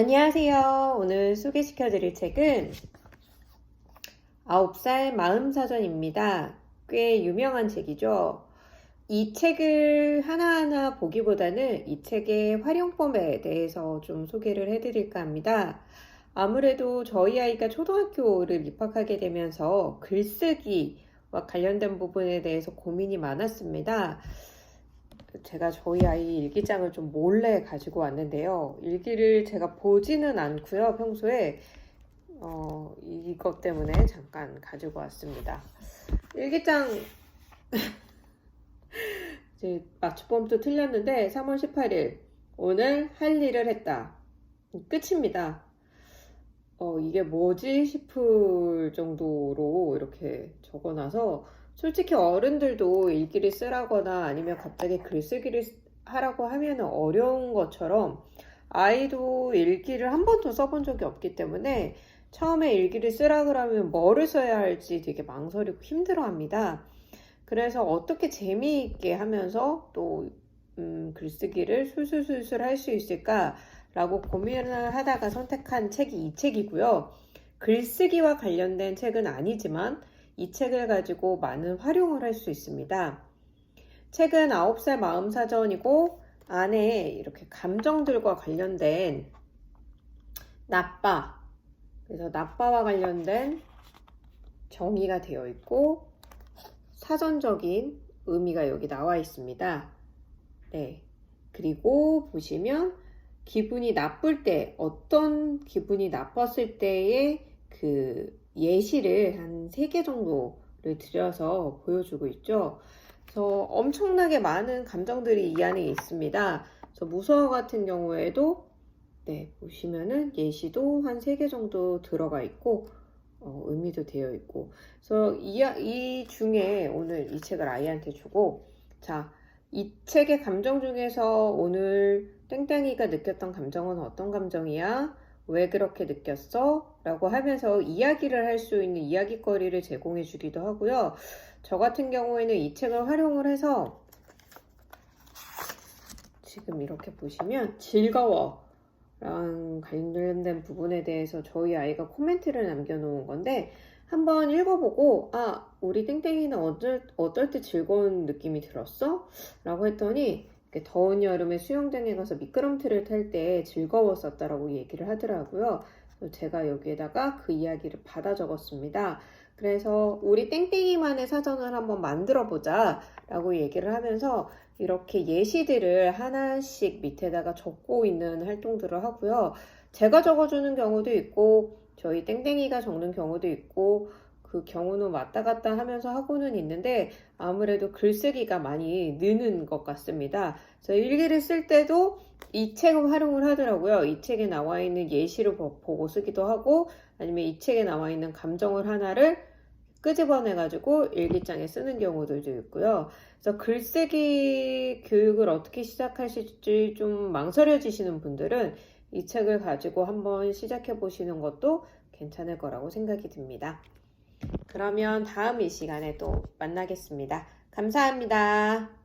안녕하세요. 오늘 소개시켜 드릴 책은 9살 마음사전입니다. 꽤 유명한 책이죠. 이 책을 하나하나 보기보다는 이 책의 활용법에 대해서 좀 소개를 해 드릴까 합니다. 아무래도 저희 아이가 초등학교를 입학하게 되면서 글쓰기와 관련된 부분에 대해서 고민이 많았습니다. 제가 저희 아이 일기장을 좀 몰래 가지고 왔는데요. 일기를 제가 보지는 않고요. 평소에 어, 이것 때문에 잠깐 가지고 왔습니다. 일기장 이제 맞춤법도 틀렸는데 3월 18일 오늘 할 일을 했다. 끝입니다. 어, 이게 뭐지 싶을 정도로 이렇게 적어놔서 솔직히 어른들도 일기를 쓰라거나 아니면 갑자기 글쓰기를 하라고 하면 어려운 것처럼 아이도 일기를 한 번도 써본 적이 없기 때문에 처음에 일기를 쓰라 그러면 뭐를 써야 할지 되게 망설이고 힘들어 합니다. 그래서 어떻게 재미있게 하면서 또 음, 글쓰기를 술술술술 할 수 있을까라고 고민을 하다가 선택한 책이 이 책이고요. 글쓰기와 관련된 책은 아니지만 이 책을 가지고 많은 활용을 할 수 있습니다. 책은 9살 마음 사전이고 안에 이렇게 감정들과 관련된 나빠, 그래서 나빠와 관련된 정의가 되어 있고 사전적인 의미가 여기 나와 있습니다. 네. 그리고 보시면 기분이 나쁠 때, 어떤 기분이 나빴을 때의 그 예시를 한 3개 정도를 들여서 보여주고 있죠. 그래서 엄청나게 많은 감정들이 이 안에 있습니다. 그래서 무서워 같은 경우에도 네, 보시면은 예시도 한 3개 정도 들어가 있고 어, 의미도 되어 있고 그래서 이, 이 중에 오늘 이 책을 아이한테 주고 자, 이 책의 감정 중에서 오늘 땡땡이가 느꼈던 감정은 어떤 감정이야? 왜 그렇게 느꼈어? 라고 하면서 이야기를 할 수 있는 이야기거리를 제공해 주기도 하고요. 저 같은 경우에는 이 책을 활용을 해서 지금 이렇게 보시면 즐거워 랑 관련된 부분에 대해서 저희 아이가 코멘트를 남겨놓은 건데 한번 읽어보고 아 우리 땡땡이는 어떨, 어떨 때 즐거운 느낌이 들었어? 라고 했더니 더운 여름에 수영장에 가서 미끄럼틀을 탈 때 즐거웠었다라고 얘기를 하더라고요. 제가 여기에다가 그 이야기를 받아 적었습니다. 그래서 우리 땡땡이만의 사전을 한번 만들어 보자 라고 얘기를 하면서 이렇게 예시들을 하나씩 밑에다가 적고 있는 활동들을 하고요. 제가 적어주는 경우도 있고 저희 땡땡이가 적는 경우도 있고 그 경우는 왔다 갔다 하면서 하고는 있는데 아무래도 글쓰기가 많이 느는 것 같습니다. 그래서 일기를 쓸 때도 이 책을 활용을 하더라고요. 이 책에 나와 있는 예시를 보고 쓰기도 하고 아니면 이 책에 나와 있는 감정을 하나를 끄집어내 가지고 일기장에 쓰는 경우들도 있고요. 그래서 글쓰기 교육을 어떻게 시작하실지 좀 망설여지시는 분들은 이 책을 가지고 한번 시작해 보시는 것도 괜찮을 거라고 생각이 듭니다. 그러면 다음 이 시간에 또 만나겠습니다. 감사합니다.